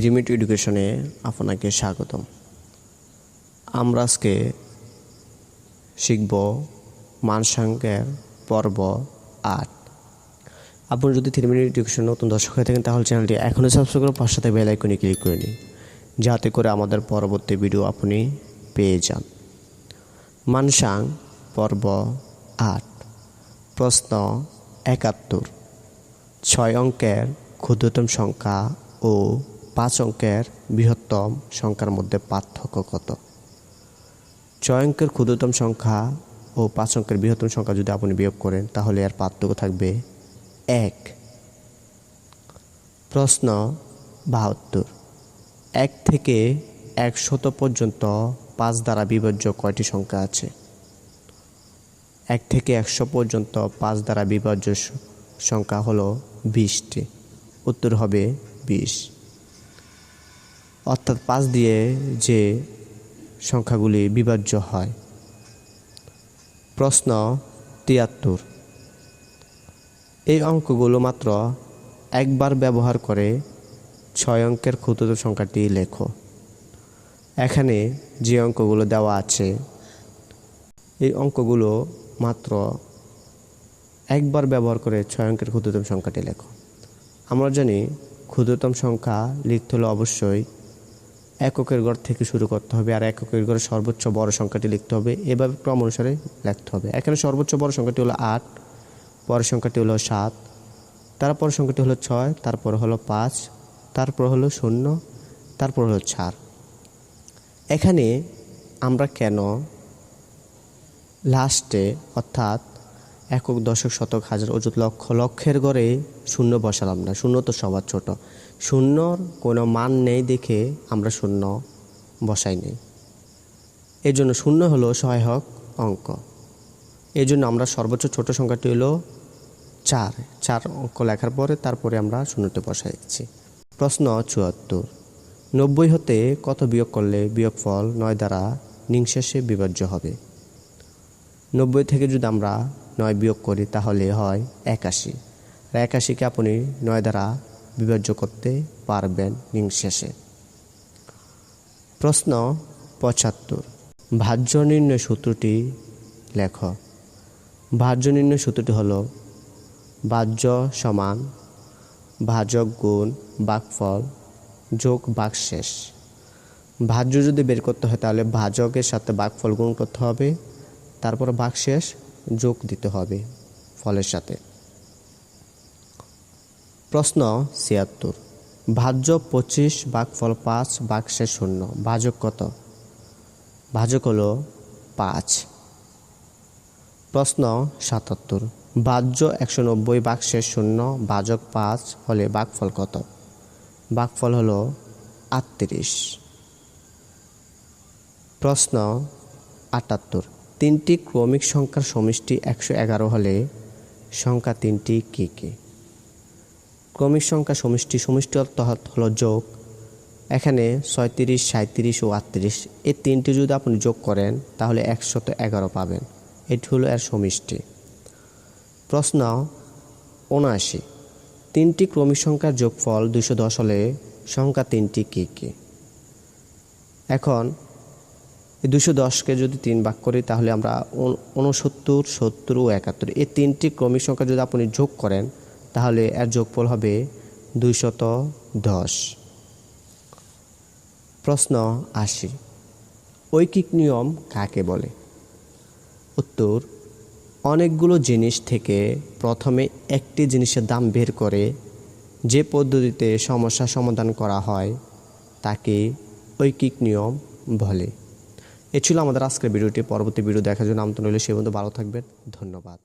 Three minute এডুকেশনে আপনাকে স্বাগতম। আমরা আজকে শিখব মানসাঙ্কের পর্ব আট। আপনি যদি থ্রি মিনিট এডুকেশন নতুন দর্শক হয়ে থাকেন, তাহলে চ্যানেলটি এখনই সাবস্ক্রাইব করে পাঁচ সাথে বেল আইকনে ক্লিক করে নিন, যাতে করে আমাদের পরবর্তী ভিডিও আপনি পেয়ে যান। মানসাং পর্ব আট। প্রশ্ন একাত্তর। ছয় অঙ্কের ক্ষুদ্রতম সংখ্যা ও পাঁচ অঙ্কের বৃহত্তম সংখ্যার মধ্যে পার্থক্য কত? ছয় অঙ্কের ক্ষুদ্রতম সংখ্যা ও পাঁচ অঙ্কের বৃহত্তম সংখ্যা যদি আপনি বিয়োগ করেন, তাহলে এর পার্থক্য থাকবে এক। প্রশ্ন বাহাত্তর। এক থেকে একশত পর্যন্ত পাঁচ দ্বারা বিভাজ্য কয়টি সংখ্যা আছে? এক থেকে একশো পর্যন্ত পাঁচ দ্বারা বিভাজ্য সংখ্যা হলো বিশটি। উত্তর হবে বিশ। অর্থাৎ পাঁচ দিয়ে যে সংখ্যাগুলি বিভাজ্য হয়। প্রশ্ন তিয়াত্তর। এই অঙ্কগুলো মাত্র একবার ব্যবহার করে ছয় অঙ্কের ক্ষুদ্রতম সংখ্যাটি লেখো। এখানে যে অঙ্কগুলো দেওয়া আছে, এই অঙ্কগুলো মাত্র একবার ব্যবহার করে ছয় অঙ্কের ক্ষুদ্রতম সংখ্যাটি লেখো। আমরা জানি ক্ষুদ্রতম সংখ্যা লিখতে হলে অবশ্যই এককের ঘর থেকে শুরু করতে হবে আর এককের ঘরে সর্বোচ্চ বড় সংখ্যাটি লিখতে হবে। এভাবে ক্রম অনুসারে লিখতে হবে। এখানে সর্বোচ্চ বড় সংখ্যাটি হলো আট, পরের সংখ্যাটি হলো সাত তারপর সংখ্যাটি হলো ছয়, তারপর হলো পাঁচ, তারপর হলো শূন্য, তারপর হলো চার। এখানে আমরা কেন লাস্টে অর্থাৎ একক দশক শতক হাজার অযুত লক্ষ লক্ষের ঘরে শূন্য বসালাম না। শূন্য তো সবার ছোট। শূন্যর কোনো মান নেই দেখে আমরা শূন্য বসাই নেই। এই জন্য শূন্য হলো সহায়ক অঙ্ক। এই জন্য আমরা সর্বোচ্চ ছোট সংখ্যাটি হলো চার। চার অঙ্ক লেখার পরে তারপরে আমরা শূন্যটি বসাইছি প্রশ্ন চুয়াত্তর। নব্বই হতে কত বিয়োগ করলে বিয়োগফল নয় দ্বারা নিংশেষে বিভাজ্য হবে? নব্বই থেকে যদি আমরা নয় বিয়োগ করি তাহলে হয় একাশি। আর একাশিকে আপনি নয় দ্বারা বিভাজ্য করতে পারবেন নিংশেষে প্রশ্ন পঁচাত্তর। ভাজ্য নির্ণয় সূত্রটি লেখ। ভাজ্য নির্ণয় সূত্রটি হল ভাজ্য সমান ভাজক গুণ বাকফল যোগ বাকশেষ। ভাজ্য যদি বের করতে হয় তাহলে ভাজকের সাথে বাকফল গুণ করতে হবে, তারপর বাকশেষ যোগ দিতে হবে ফলের সাথে। প্রশ্ন ছিয়াত্তর। ভাজ্য পঁচিশ বাকফল পাঁচ বাকশেষ শূন্য। ভাজক কত? ভাজক হলো পাঁচ। প্রশ্ন সাতাত্তর। ভাজ্য একশো নব্বই বাকশেষ শূন্য। ভাজক পাঁচ হলে বাকফল কত? বাকফল হলো আটত্রিশ। প্রশ্ন আটাত্তর। তিনটি ক্রমিক সংখ্যার সমষ্টি একশো এগারো হলে সংখ্যা তিনটি কী কী? ক্রমিক সংখ্যা সমষ্টি সমষ্টি অর্থ হল যোগ। এখানে ছয়ত্রিশ সাঁত্রিশ ও আটত্রিশ, এই তিনটি যদি আপনি যোগ করেন, তাহলে একশত এগারো পাবেন। এটি হলো এর সমষ্টি। প্রশ্ন উনআশি। তিনটি ক্রমিক সংখ্যার যোগফল দুশো দশ হলে সংখ্যা তিনটি কী কী? এখন এই দুশো দশকে যদি তিন ভাগ করি, তাহলে আমরা উনসত্তর সত্তর ও একাত্তর। এই তিনটি ক্রমিক সংখ্যা যদি আপনি যোগ করেন, তাহলে এর যোগফল হবে দুইশত দশ। প্রশ্ন আশি। ঐকিক নিয়ম কাকে বলে? উত্তর, অনেকগুলো জিনিস থেকে প্রথমে একটি জিনিসের দাম বের করে যে পদ্ধতিতে সমস্যা সমাধান করা হয়, তাকে ঐকিক নিয়ম বলে। এ ছিল আমাদের আজকের ভিডিওটি। পরবর্তী ভিডিও দেখার জন্য আমন্ত্রণ রইল। সে বন্ধু ভালো থাকবেন। ধন্যবাদ।